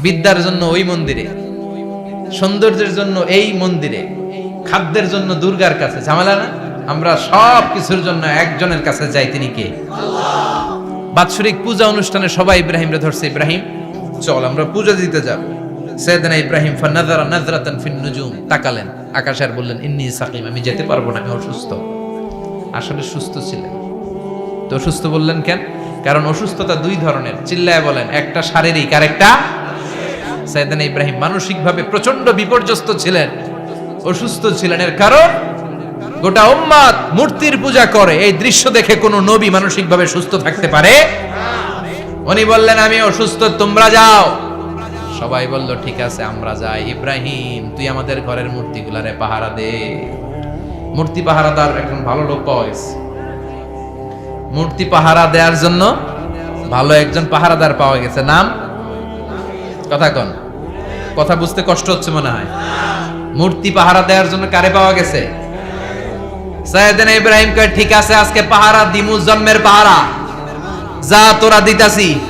বিদ্যার জন্য ওই মন্দিরে, সৌন্দর্যের জন্য এই মন্দিরে, খাদ্যের জন্য দুর্গার কাছে। ঝামেলা না? আমরা সব কিছুর জন্য একজনের কাছে যাই, তিনি কে? বাৎসরিক পূজা অনুষ্ঠানে সবাই ইব্রাহিমরে ধরছে। ইব্রাহিম, চল, আমরা পূজা দিতে যাব। সৈয়দনা ইব্রাহিম, ফানাযারা নাযরাতান ফিন নুজুম, তাকালেন। আকাশে আর বললেন, ইন্নী সাকিম, আমি যেতে পারব না, আমি অসুস্থ। আসলে সুস্থ ছিলেন। তো অসুস্থ বললেন কেন? কারণ অসুস্থতা দুই ধরনের। চিল্লায় বলেন, একটা শারীরিক আর একটা সাইদান ইব্রাহিম মানসিকভাবে প্রচণ্ড বিপর্যস্ত ছিলেন, অসুস্থ ছিলেন। এর কারণ, গোটা উম্মাদ মূর্তির পূজা করে। এই দৃশ্য দেখে কোনো নবী মানসিকভাবে সুস্থ থাকতে পারে? উনি বললেন, আমি অসুস্থ, তোমরা যাও। সবাই বলল, ঠিক আছে, আমরা যাই। ইব্রাহিম, তুই আমাদের ঘরের মূর্তিগুলারে পাহারা দে। মূর্তি পাহারাদার একজন ভালো লোক পাওয়া গেছে। মূর্তি পাহারা দেওয়ার জন্য ভালো একজন পাহারাদার পাওয়া গেছে। নাম? কথা কন। কথা বুঝতে কষ্ট হচ্ছে মনে হয়। মূর্তি পাহারা দেওয়ার জন্য কারে পাওয়া গেছে? ঠিক আছে, আজকে পাহারা দিমু জন্মের পাহারা। যা তোরা দিতাছি।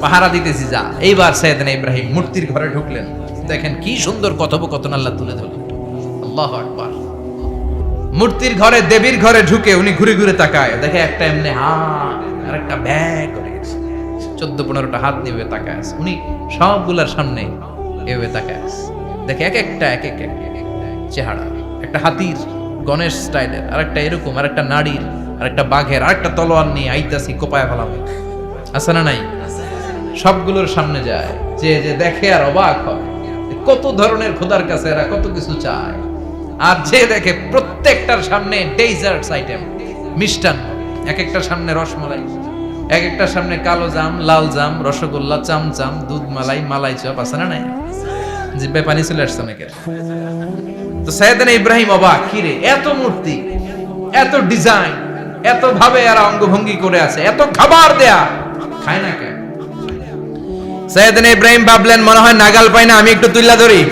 পাহারা দিতেছি যা। এইবার ইব্রাহিম মূর্তির ঘরে ঢুকলেন। দেখেন কি সুন্দর কথোপকথন আল্লাহ তুলে ধরলেন। আল্লাহু আকবার। মূর্তির ঘরে, দেবীর ঘরে ঢুকে উনি ঘুরে ঘুরে তাকায়। দেখে একটা এমনি হা আর একটা ব্যাগ করে চোদ্দ পনেরোটা হাত নিয়ে তাকায় উনি সবগুলার সামনে এভাবে তাকায় দেখে এক একটা, এক এক চেহারা, একটা হাতির, গণেশ স্টাইলের আর একটা এরকম আর একটা নারীর আর একটা বাঘের আর একটা তলোয়ার নিয়ে আইতাছি কোপায় ফেলাম। আছে না নাই? সবগুলোর সামনে যায়। যে যে দেখে আর অবাক হয়। কত ধরনের খোদার কাছে এরা কত কিছু চায়। আর যে দেখে প্রত্যেকটার সামনে ডেজার্টস আইটেম মিষ্টান্ন। এক একটার সামনে রসমালাই। এক একটার সামনে কালো জাম, লাল জাম, রসগোল্লা, চামচাম, দুধ মালাই মালাই চপ আছে না নাই? জিব্বে পানি চলে আসছে অনেকের তো সাইয়েদানা ইব্রাহিম অবাক কিরে এত মূর্তি, এত ডিজাইন এত ভাবে এরা অঙ্গভঙ্গি করে আছে, এত খাবার দেয়া, খায় না কেন? সাইয়েদানা ইব্রাহিম ভাবলেন, মনে হয় নাগাল পাই না, আমি একটু তুল্লা ধরি।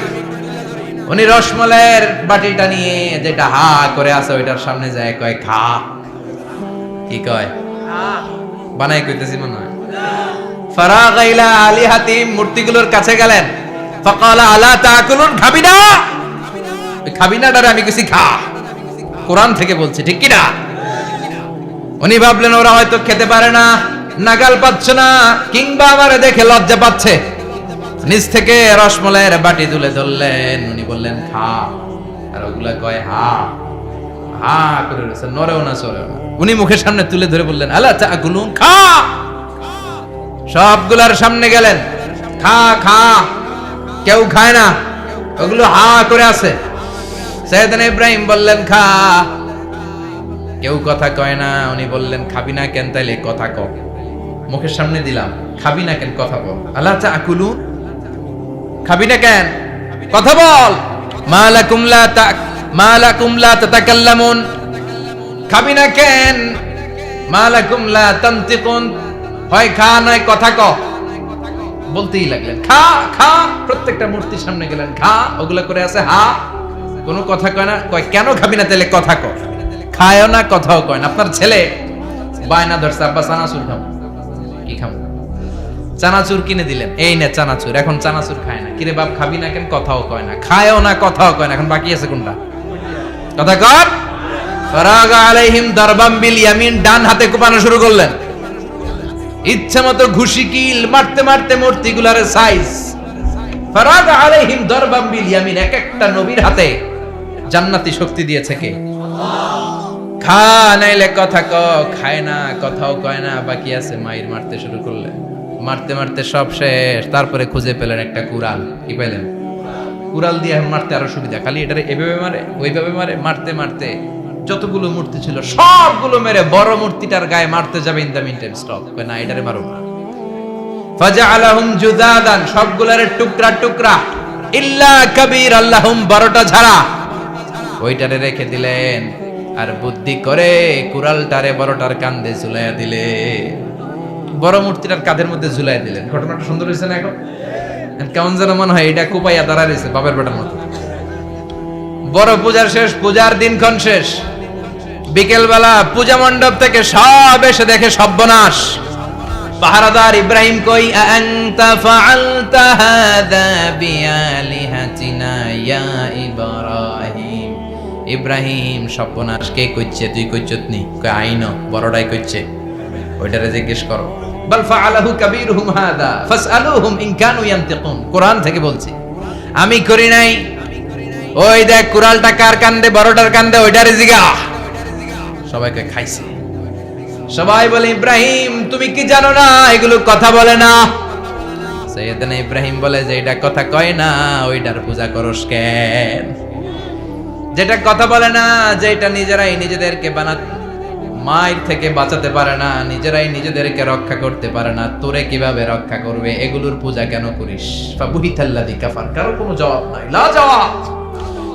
উনি রসমলাইয়ের বাটিটা নিয়ে যেটা হা করে আছে, ওইটার সামনে যায়, কয়, খা। কি কয়? বানাই কইতেছি মনে হয়। ফারাগ ইলা আলী হাতিম মূর্তিগুলোর কাছে গেলেন। ফাকালা, আলা তাকুলুন খাবি না খাবি না ডারে আমি কিছু খা। কোরআন থেকে বলছি, ঠিক কি না উনি ভাবলেন, ওরা হয়তো খেতে পারে না, নাগাল পাচ্ছে না, কিংবা আমারে দেখে লজ্জা পাচ্ছে। নিচ থেকে রসমলাইয়ের বাটি তুলে ধরলেন। উনি বললেন, খা। আর ওগুলা কয়, হা। হা, করে রয়েছে নরেও না সরেও না। উনি মুখের সামনে তুলে ধরে বললেন, আলা চা গুলুন খা! সবগুলার সামনে গেলেন। খা খা। কেউ খায় না। ওগুলো হা করে আছে। সৈয়দনা ইব্রাহিম বললেন, খা। কেউ কথা কয় না। উনি বললেন, খাবি না কেন তাইলে? কথা ক। মুখের সামনে দিলাম, খাবি না কেন? কথা বল। আল্লাহ চা আকুলুন খাবি না কেন? কথা বল। মালাকুম লা তা মালাকুম লা তাতাকাল্লামুন। খাবি না কেন? মালাকুম লা তানতিকুন। হয় খা, নয় কথা ক। বলতেই লাগলেন, খা খা। প্রত্যেকটা মূর্তির সামনে গেলেন, খা। ওগুলা করে আছে, হা। কোনো কথা কয় না, কয়, কেন খাবি না? তাহলে কথা ক। খায়ও না, কথাও কয় না। আপনার ছেলে? বায়না ধরছে, আব্বা, চানাচুর খাব। কি খাব? চানাচুর কিনে দিলেন। এই না চানাচুর, এখন চানাচুর খায় না। কিরে বাপ, খাবি না কেন? কথাও কয় না। খায়ও না, কথাও কয় না। এখন বাকি আছে কোনটা? কথা কর। ফরাগ আলাইহিম দরবাম বিল ডান হাতে কোপানো শুরু করলেন। ইচ্ছা মতো ঘুষি মারতে মারতে মূর্তিগুলার সাইজ ফরাগ আলাইহিম দরবাম এক একটা নবীর হাতে জান্নাতি শক্তি দিয়েছে কে? খা নাইলে কথা ক, খায় না, কথাও কয় না, বাকি আছে মাইর মারতে শুরু করলেন। মারতে মারতে সব শেষ, তারপরে খুঁজে পেলেন একটা কুড়াল। কি পেলেন? কুড়াল দিয়ে মারতে আরও সুবিধা, খালি এটারে এভাবে মারে, ওইভাবে মারে, মারতে মারতে। যতগুলো মূর্তি ছিল, সবগুলো মেরে বড় মূর্তিটার গায়ে মারতে যাবে in the mean time stop না, এটারে মারো না। ফাজআলাহুম জুদাদান সবগুলারে টুকরা টুকরা। ইল্লা কবির, আল্লাহুম বড়টা ছাড়া ওইটারে রেখে দিলেন। আর বুদ্ধি করে কুড়ালটারে বড়টার কান্দে ঝুলাইয়া দিলে বড় মূর্তিটার কাঁধের মধ্যে ঝুলাই দিলেন। ঘটনাটা সুন্দর হয়েছে না এখন? কেমন যেন মনে হয় এটা কুপাইয়া দাঁড়া রয়েছে বাপের বেটার মতো। বড় পূজার শেষ, পূজার দিনক্ষণ শেষ। বিকেল বেলা পূজা মণ্ডপ থেকে সব এসে দেখে সর্বনাশ। পাহারাদার ইব্রাহিম কই আনতা ফাআলতা হাদা বিআলিহাতিনা ইয়া ইব্রাহিম? ইব্রাহিম, সর্বনাশ, কে কইছে? তুই কইছত নি? কই আইন, বড়টাই কইছে। ওইটারে জিজ্ঞেস করো। বাল ফাআলাহু কাবীরুহুম হাদা ফাসআলুহুম ইন কানু ইয়ানতিকুন। কোরআন থেকে বলছি। আমি করি নাই। ওই দেখ কুরালটা কার কান্দে, বড়টার কান্দে, ওইটারে জিগা সবাইকে খাইছে। সবাই বলে, ইব্রাহিম, তুমি কি জানো না? এগুলো কথা বলে না। সৈয়দনা ইব্রাহিম বলে যে, এটা কথা কয় না, ওইটার পূজা করস কেন? যেটা কথা বলে না যে এটা নিজেরাই নিজেদেরকে বানা মায়ের থেকে বাঁচাতে পারে না, নিজেরাই নিজেদেরকে রক্ষা করতে পারে না, তোরে কীভাবে রক্ষা করবে? এগুলোর পূজা কেন করিস? ফাবুহিতাল্লাদি কাফার। কারও কোনো জবাব নাই। লা জবাব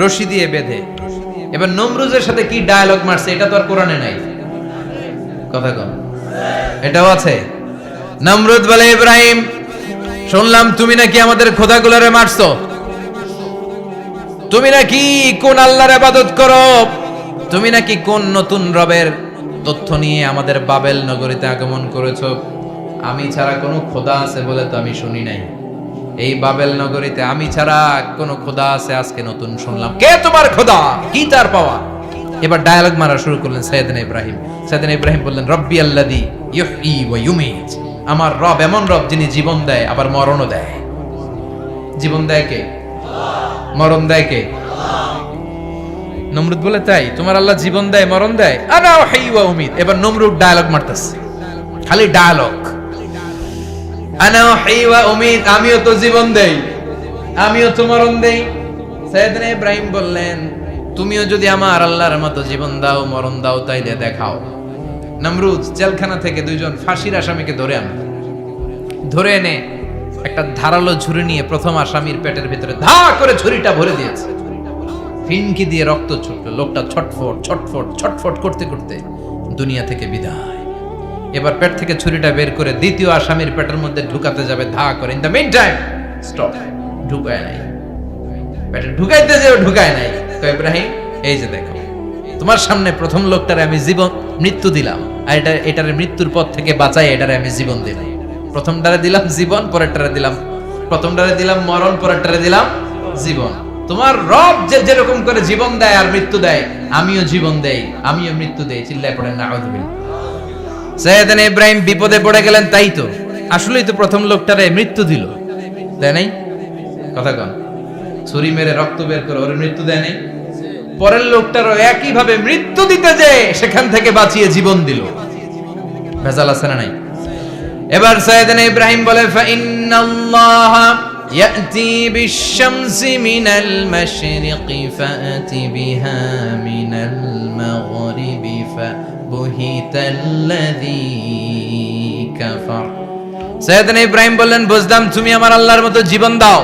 রশি দিয়ে বেঁধে। এবার নমরুজের সাথে কি ডায়ালগ মারছে, এটা তো আর কোরআনে নাই। কথা কম এটাও আছে? নমরুদ বলে, ইব্রাহিম, শুনলাম তুমি নাকি আমাদের খোদা খোদাগুলোরে মারছো। তুমি নাকি কোন আল্লাহর আবাদত করো? তুমি নাকি কোন নতুন রবের তথ্য নিয়ে আমাদের বাবেল নগরীতে আগমন করেছ? আমি ছাড়া কোনো খোদা আছে বলে তো আমি শুনি নাই। এই বাবেল নগরীতে আমি ছাড়া কোনো খোদা আছে? আজকে নতুন শুনলাম। কে তোমার খোদা? কি তার পাওয়া? এবার ডায়ালগ মারা শুরু করলেন সৈয়দিন ইব্রাহিম। সৈয়দিন ইব্রাহিম বললেন, রব্বি আল্লাদি ইউহি ওয়া ইউমিত। আমার রব এমন রব যিনি জীবন দেয়, আবার মরণও দেয়। জীবন দেয় কে? মরণ দেয় কে? নমরুদ বলে, তাই, তোমার আল্লাহ জীবন দেয়, মরণ দেয়? আনা ওয়া উমিদ এবার নমরুদ ডায়ালগ মারতেছে। খালি ডায়ালগ আমিও তো জীবন দেই। আমিও তো মরণ দেই। সাইয়েদনা ইব্রাহিম বললেন, তুমিও যদি আমার আল্লাহর মতো জীবন দাও, মরণ দাও, তাইলে দেখাও। নমরুদ জেলখানা থেকে দুইজন ফাঁসির আসামিকে ধরে আন। ধরে এনে একটা ধারালো ঝুড়ি নিয়ে প্রথম আসামির পেটের ভিতরে ধা করে ঝুড়িটা ভরে দিয়েছে। ফিনকি দিয়ে রক্ত ছুটলো, লোকটা ছটফট ছটফট ছটফট করতে করতে দুনিয়া থেকে বিদায়। এবার পেট থেকে ছুরিটা বের করে দ্বিতীয় আসামির পেটের মধ্যে ঢুকাতে যাবে, ধা করে। In the mean time stop ঢুকায় নাই। পেটে ঢুকাইতে যে ঢুকায় নাই। তো ইব্রাহিম, এই যে দেখো, তোমার সামনে প্রথম লোকটারে আমি জীবন, মৃত্যু দিলাম। আর এটা, এটারে মৃত্যুর পথ থেকে বাঁচাই, এটারে আমি জীবন দিলাম। প্রথমটারে দিলাম জীবন, পরেরটারে দিলাম। প্রথমটারে দিলাম মরণ, পরেরটারে দিলাম জীবন। তোমার রব যে, যেরকম করে জীবন দেয় আর মৃত্যু দেয়, আমিও জীবন দেই, আমিও মৃত্যু দেই। চিল্লায় পড়েন না সৈয়দান ইব্রাহিম বিপদে পড়ে গেলেন, তাই তো। আসলেই তো প্রথম লোকটারে মৃত্যু দিল। তাই নাই? কথা কন। ছুরি মেরে রক্ত বের করে ওর মৃত্যু দেয় নাই? পরের লোকটারও একই ভাবে মৃত্যু দিতে যে সেখান থেকে বাঁচিয়ে জীবন দিল। ভেজাল আছে না নাই? এবার সৈয়দান ইব্রাহিম বলে ফাইন্নাল্লাহ يأتي بالشمس من المشرق فأت بها من المغرب فبهت الذي كفر সৈয়দনা ইব্রাহিম বললেন বুঝলাম তুমি আমার আল্লাহর মতো জীবন দাও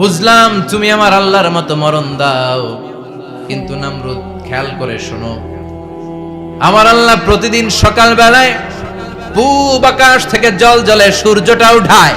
বুঝলাম তুমি আমার আল্লাহর মতো মরণ দাও কিন্তু নামরুদ খেয়াল করে শোনো আমার আল্লাহ প্রতিদিন সকাল বেলায় পূব আকাশ থেকে জল জলে সূর্যটা উঠায়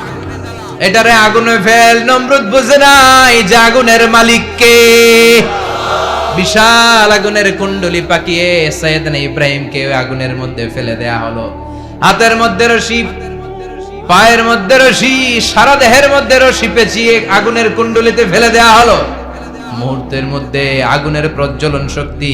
এটারে আগুনে ফেল, নমরুদ বুঝে নাই যে আগুনের মালিক কে বিশাল আগুনের কুণ্ডলি পাকিয়ে সৈয়দনা ইব্রাহিমকে আগুনের মধ্যে ফেলে দেয়া হলো। হাতের মধ্যে রশি, পায়ের মধ্যে রশি, সারা দেহের মধ্যে রশি পেঁচিয়ে আগুনের কুণ্ডলিতে ফেলে দেয়া হলো। মুহূর্তের মধ্যে আগুনের প্রজ্বলন শক্তি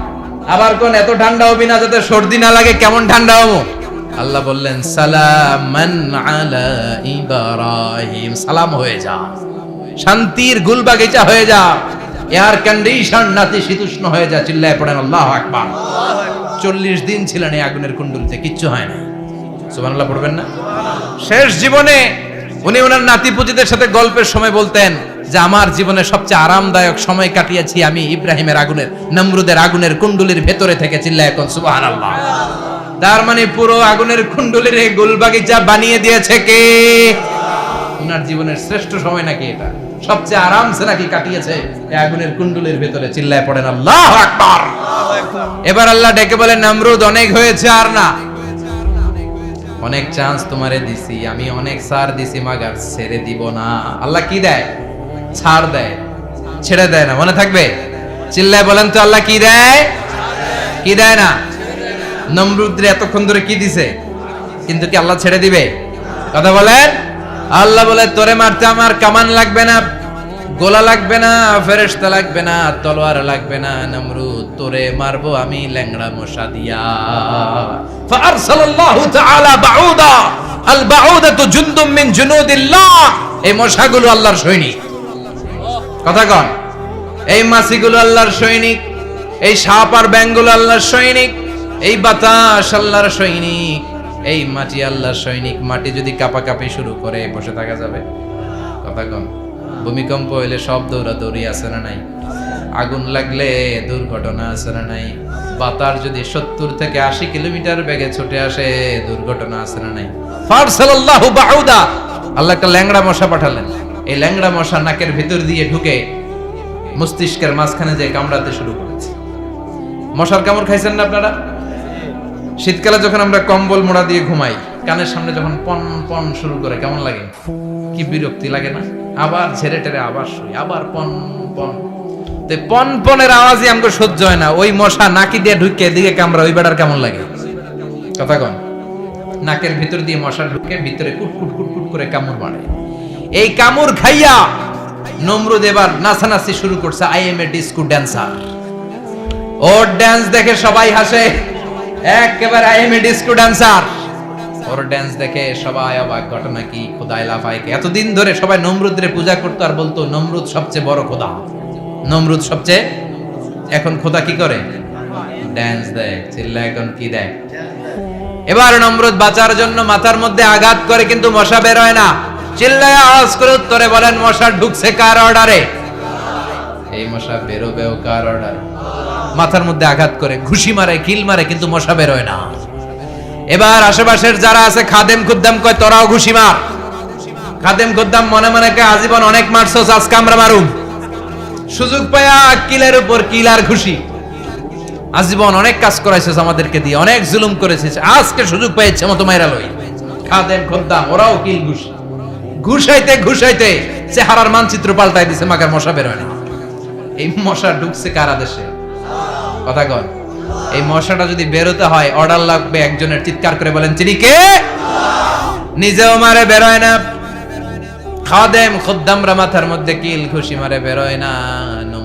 আবার কোন এত ঠান্ডা হবি না যাতে সর্দি না লাগে, কেমন ঠান্ডা হব? আল্লাহ বললেন, সালামান ইব্রাহিম, সালাম হয়ে যা। শান্তির গুলবাগিচা হয়ে যা। এয়ার কন্ডিশন নাতি শীতুষ্ণ হয়ে যা, চিল্লায় পড়েন, আল্লাহ আকবার। চল্লিশ দিন ছিলেন এই আগুনের কুণ্ডুলিতে, কিচ্ছু হয় না সুবহানাল্লাহ, পড়বেন না? শেষ জীবনে উনি ওনার নাতি পুতিদের সাথে গল্পের সময় বলতেন যে আমার জীবনে সবচেয়ে আরামদায়ক সময় কাটিয়েছি আমি ইব্রাহিমের আগুনের, নমরুদের আগুনের কুণ্ডুলির ভেতরে থেকে চিল্লায় এখন, সুবহানাল্লাহ। তার মানে পুরো আগুনের কুণ্ডুলির এই গুলবাগিচা বানিয়ে দিয়েছে কে? ওনার জীবনের শ্রেষ্ঠ সময় নাকি এটা? সবচেয়ে আরামসে নাকি কাটিয়েছে আগুনের কুণ্ডুলির ভেতরে চিল্লায় পড়েন আল্লাহ আকবার। এবার আল্লাহ ডেকে বলে, নমরুদ, অনেক হয়েছে আর না? অনেক চান্স তোমারে দিছি, আমি অনেক সার দিছি, মাগার ছেড়ে দিব না। আল্লাহ কি দেয়? ছাড় দেয়, ছেড়ে দেয় না, মনে থাকবে? চিল্লায় বলেন তো আল্লাহ কি দেয়? কি দেয় না? নমরুদ্রে এতক্ষণ ধরে কি দিছে? কিন্তু কি আল্লাহ ছেড়ে দিবে? কথা বলেন? আল্লাহ বলে, তোরে মারতে আমার কামান লাগবে না, গোলা লাগবে না, ফেরেশতা লাগবে না, তলোয়ার লাগবে না, নমরুদ, তোরে মারবো আমি ল্যাংড়া মশা দিয়া। ফারসালাল্লাহু তাআলা বাউদা আল বাউদাতু জুনদুম মিন জুনুদিল্লাহ। এই মশাগুলো আল্লাহর সৈনিক। কথা কন। এই মাছিগুলো আল্লাহর সৈনিক, এই সাপ আর ব্যাঙগুলো আল্লাহর সৈনিক, এই বাতাস আল্লাহর সৈনিক, এই মাটি আল্লাহর সৈনিক। মাটি যদি কাপাকাপি শুরু করে, বসে থাকা যাবে। কথা কন। ভূমিকম্প হইলে সব দৌড়াদৌড়ি আছে না নাই? আগুন লাগলে দুর্ঘটনা আছে না নাই? বাতার যদি সত্তর থেকে আশি কিলোমিটার বেগে ছুটে আসে, দুর্ঘটনা আছে না নাই? ফারসালাল্লাহু বাউদা। আল্লাহ একটা ল্যাংড়া মশা পাঠালেন। এই ল্যাংড়া মশা নাকের ভেতর দিয়ে ঢুকে মস্তিষ্কের মাঝখানে যে কামড়াতে শুরু করেছে। মশার কামড় খাইছেন না আপনারা? শীতকালে যখন আমরা কম্বল মোড়া দিয়ে ঘুমাই, কানের সামনে যখন পন পন শুরু করে, কেমন লাগে? কি বিরক্তি লাগে না? আবার ঝেড়ে টেরে আবার শুই, আবার পন পন। তো পন পনেরো আওয়াজই আমাকে সহ্য হয় না। ওই মশা নাকি দিয়ে ঢুকে দিকে কামড়া ওই বেড়ার কেমন লাগে? কথা কন। নাকের ভিতর দিয়ে মশা ঢুকে, ভিতরে কুট কুট কুট কুট করে কামড় মারে এই কামড় খাইয়া নমরুদ এবার নাচানাচি শুরু করছে I am a disco dancer. Or dance দেখে সবাই হাসে। একেবারে I am a disco dancer. Or dance দেখে সবাই অবাক, ঘটনা কি? খোদাই লাফাইকে এতদিন ধরে সবাই নমরুদ্রে পূজা করতো আর বলতো, নমরুদ সবচেয়ে বড় খোদা। নমরুদ সবচেয়ে এখন খোদা কি করে? ড্যান্স দেয় চিল্লা এখন কি দেয় এবার নমরুদ বাঁচার জন্য মাথার মধ্যে আঘাত করে, কিন্তু মশা বের হয় না। চিল্লায় আওয়াজ করে উত্তরে বলেন মশা ঢুকছে কার অর্ডারে? এই মশা বেরোবেও কার অর্ডার? মাথার মধ্যে আঘাত করে ঘুষি মারে কিল মারে কিন্তু মশা বেরোয় না। এবার আশেপাশের যারা আছে খাদেম খুদ্দাম কয় তোরাও ঘুষি মার। খাদেম খুদ্দাম মনে মনে কয় আজীবন অনেক মারছস আজকে আমরা মারুম। সুযোগ পায়া কিলের উপর কিল আর ঘুষি। আজীবন অনেক কাজ করাইছিস আমাদেরকে দিয়ে অনেক জুলুম করেছিস আজকে সুযোগ পেয়েছে মতো মাইরা লই। খাদেম খুদ্দাম ওরাও কিল ঘুষি। ঘুষাইতে ঘুষাইতে চেহারার মানচিত্র পাল্টাই দিছে, মাগার মশা বেরোয় না এই মশা ঢুকছে কারা দেশে কথা কর এই মশাটা যদি বেরোতে হয়, অর্ডার লাগবে একজনের। চিৎকার করে বলেন, চিনি কে? নিজেও মারে, বেরোয় না। খাদেম খুদ্দামরা মাথার মধ্যে কিল খুশি মারে, বেরোয় না।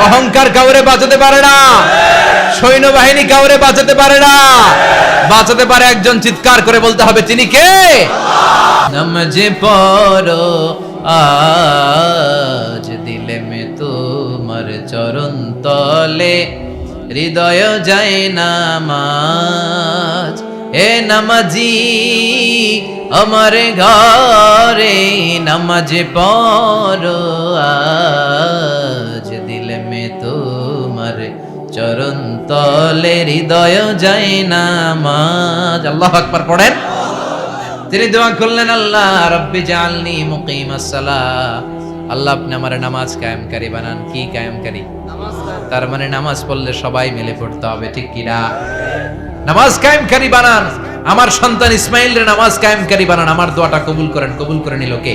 অহংকার কাউরে বাঁচাতে পারে না। সৈন্যবাহিনী কাউরে বাঁচাতে পারে না। বাঁচাতে পারে একজন চিৎকার করে বলতে হবে, তিনি কে? নমজে পড়ো আজ দিলে মে তোমার চরণ তলে। হৃদয় যায় নামাজ। এ নামাজি, আমার ঘরে নামাজ পড়ো, আজ তলে হৃদয় যায় নামাজ। আল্লাহ আকবার পড়েন। তিনি দোয়া করলেন, আল্লাহ, রব্বি জালনি সালাহ আল্লাহ, আপনি আমার নামাজ কায়েমকারী বানান। কি কায়েমকারী? তার মানে নামাজ পড়লে সবাই মিলে পড়তে হবে, ঠিক কিনা নামাজ কায়েমকারী বানান। আমার সন্তান ইসমাইল নামাজ কায়েমকারী বানান। আমার দোয়াটা কবুল করেন। কবুল করে নিল কে?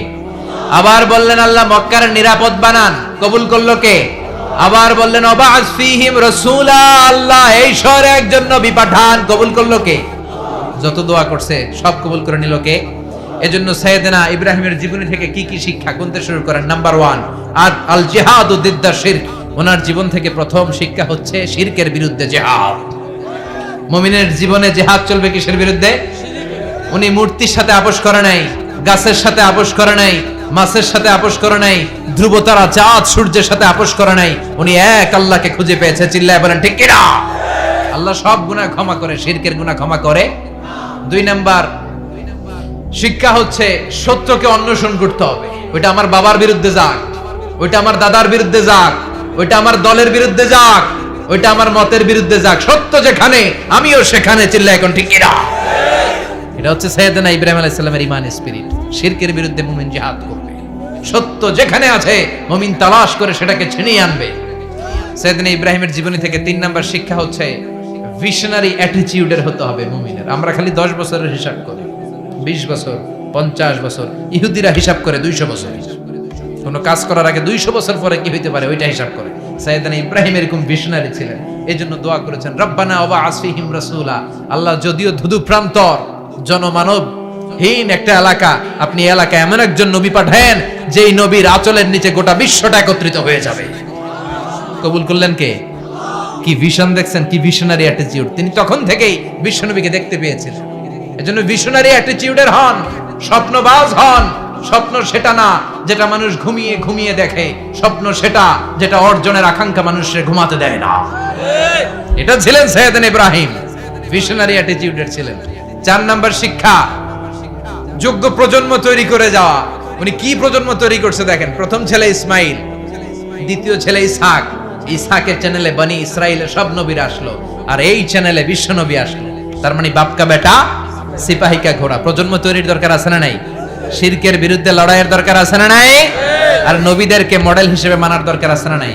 আবার বললেন, আল্লাহ, মক্কার নিরাপদ বানান। কবুল করল কে? আবার বললেন ফিহিম আল্লাহ এই শহরে একজন নবী পাঠান। কবুল করল কে? যত দোয়া করছে, সব কবুল করে নিল কে? এজন্য সৈয়দনা ইব্রাহিমের জীবনী থেকে কি কি শিক্ষা গুনতে শুরু করেন? নাম্বার ওয়ান আর আল জিহাদ ও দিদ্দা শিরক। ওনার জীবন থেকে প্রথম শিক্ষা হচ্ছে শিরকের বিরুদ্ধে জেহাদ। মুমিনের জীবনে জেহাদ চলবে কিসের বিরুদ্ধে? উনি মূর্তির সাথে আপোষ করে নাই, গাছের সাথে আপোষ করে নাই মাছের সাথে আপোষ করে নাই, ধ্রুবতারা চাঁদ সূর্যের সাথে আপোষ করে নাই, উনি এক আল্লাহকে খুঁজে পেয়েছে, চিল্লায় বলেন, ঠিক কিনা? আল্লাহ সব গুনাহ ক্ষমা করে, শিরকের গুনাহ ক্ষমা করে। দুই নাম্বার, শিক্ষা হচ্ছে সত্যকে অন্বেষণ করতে হবে। ওইটা আমার বাবার বিরুদ্ধে যাক, ওইটা আমার দাদার বিরুদ্ধে যাক, ওইটা আমার দলের বিরুদ্ধে যাক, ওইটা আমার মতের বিরুদ্ধে যাক। সত্য যেখানে, আমিও সেখানে চিল্লা এখন ঠিক এটা হচ্ছে সৈয়দনা ইব্রাহিম আলাইহিস সালামের ইমান স্পিরিট শিরকের বিরুদ্ধে মুমিন জিহাদ করবে সত্য যেখানে আছে, মুমিন তালাশ করে সেটাকে ছিনিয়ে আনবে। সৈয়দনা ইব্রাহিমের জীবনী থেকে তিন নাম্বার শিক্ষা হচ্ছে ভিশনারি অ্যাটিটিউডের হতে হবে মুমিনের। আমরা খালি দশ বছরের হিসাব করি, বিশ বছর, পঞ্চাশ বছর, ইহুদিরা হিসাব করে দুইশো বছর। কোনো কাজ করার আগে দুইশো বছর পরে কি হইতে পারে, ওইটা হিসাব করে। সাইদানা ইব্রাহিম এরকম ভিশনারি ছিলেন এই জন্য দোয়া করেছেন, রব্বানা অবা আসফিহিম রাসূলা আল্লাহ যদিও ধুধু প্রান্তর, জনমানব হীন একটা এলাকা। আপনি এই এলাকায় এমন একজন নবী পাঠায়েন, যেই নবীর আঁচলের নিচে গোটা বিশ্বটা একত্রিত হয়ে যাবে। কবুল করলেন কে? কি ভিশন দেখছেন? কি ভিশনারি অ্যাটিটিউড তিনি তখন থেকেই বিশ্বনবীকে দেখতে পেয়েছিলেন এজন্য ভিশনারি অ্যাটিটিউডের হন, স্বপ্নবাজ হন। স্বপ্ন সেটা না, যেটা মানুষ ঘুমিয়ে ঘুমিয়ে দেখে। স্বপ্ন সেটা, যেটা অর্জনের আকাঙ্ক্ষা মানুষের ঘুমাতে দেয় না। এটা ছিলেন সৈয়দান ইব্রাহিম। ভিশনারি অ্যাটিটিউডের ছিলেন। চার নাম্বার শিক্ষা যোগ্য প্রজন্ম তৈরি করে যাওয়া উনি কি প্রজন্ম তৈরি করছে দেখেন? প্রথম ছেলে ইসমাইল, দ্বিতীয় ছেলে ইসহাক। ইসহাকের চ্যানেলে বনি ইসরায়েলের সব নবীরা আসলো। আর এই চ্যানেলে বিশ্ব নবী আসলো। তার মানে বাপকা বেটা, সিপাহিকা ঘোড়া। প্রজন্ম তৈরির দরকার আছে না নাই? শিরকের বিরুদ্ধে লড়াইয়ের দরকার আছে না নাই? আর নবীদেরকে মডেল হিসেবে মানার দরকার আছে না নাই?